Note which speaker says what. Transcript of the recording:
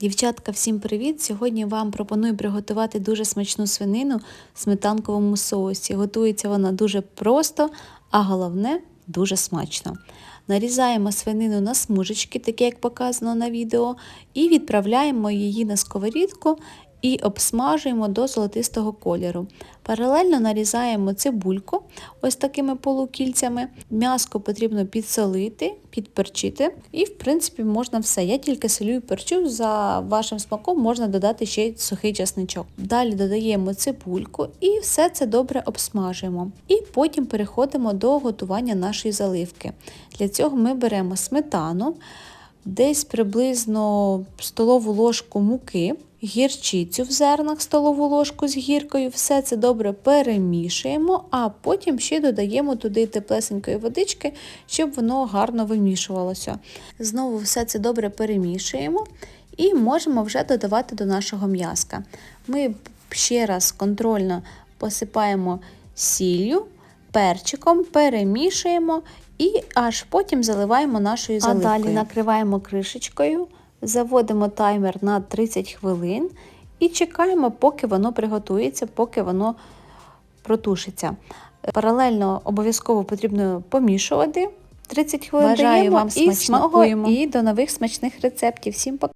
Speaker 1: Дівчатка, всім привіт! Сьогодні вам пропоную приготувати дуже смачну свинину в сметанковому соусі. Готується вона дуже просто, а головне дуже смачно. Нарізаємо свинину на смужечки, таке як показано на відео, і відправляємо її на сковорідку і обсмажуємо до золотистого кольору. Паралельно нарізаємо цибульку ось такими полукільцями. М'яско потрібно підсолити, підперчити, і, в принципі, можна все. Я тільки солю і перчу, за вашим смаком можна додати ще й сухий часничок. Далі додаємо цибульку і все це добре обсмажуємо. І потім переходимо до готування нашої заливки. Для цього ми беремо сметану, десь приблизно столову ложку муки гірчицю в зернах, столову ложку з гіркою, все це добре перемішуємо, а потім ще додаємо туди теплесенької водички, щоб воно гарно вимішувалося. Знову все це добре перемішуємо і можемо вже додавати до нашого м'яска. Ми ще раз контрольно посипаємо сіллю, перчиком, перемішуємо і аж потім заливаємо нашою заливкою. А далі накриваємо кришечкою. Заводимо таймер на 30 хвилин і чекаємо, поки воно приготується, поки воно протушиться. Паралельно обов'язково потрібно помішувати 30 хвилин. Бажаю вам смачного і до нових смачних рецептів. Всім пока!